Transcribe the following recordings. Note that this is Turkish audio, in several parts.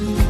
Kaç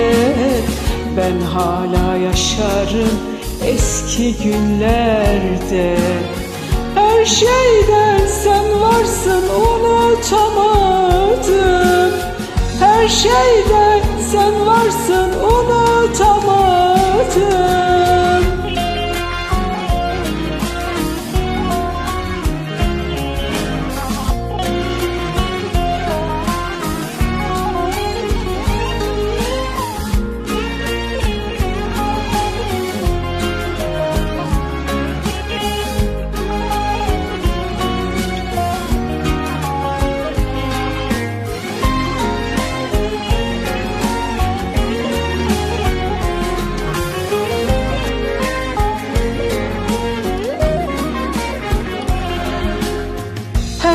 Ben hala yaşarım eski günlerde. Her şeyden sen varsın unutamadım. Her şeyden sen varsın unutamadım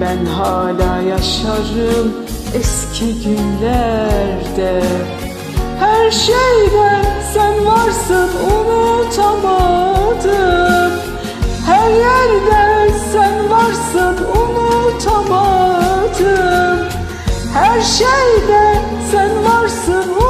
ben hala yaşarım eski günlerde. Her şeyden sen varsın unutamadım. Her yerde sen varsın unutamadım. Her şeyde sen varsın unutamadım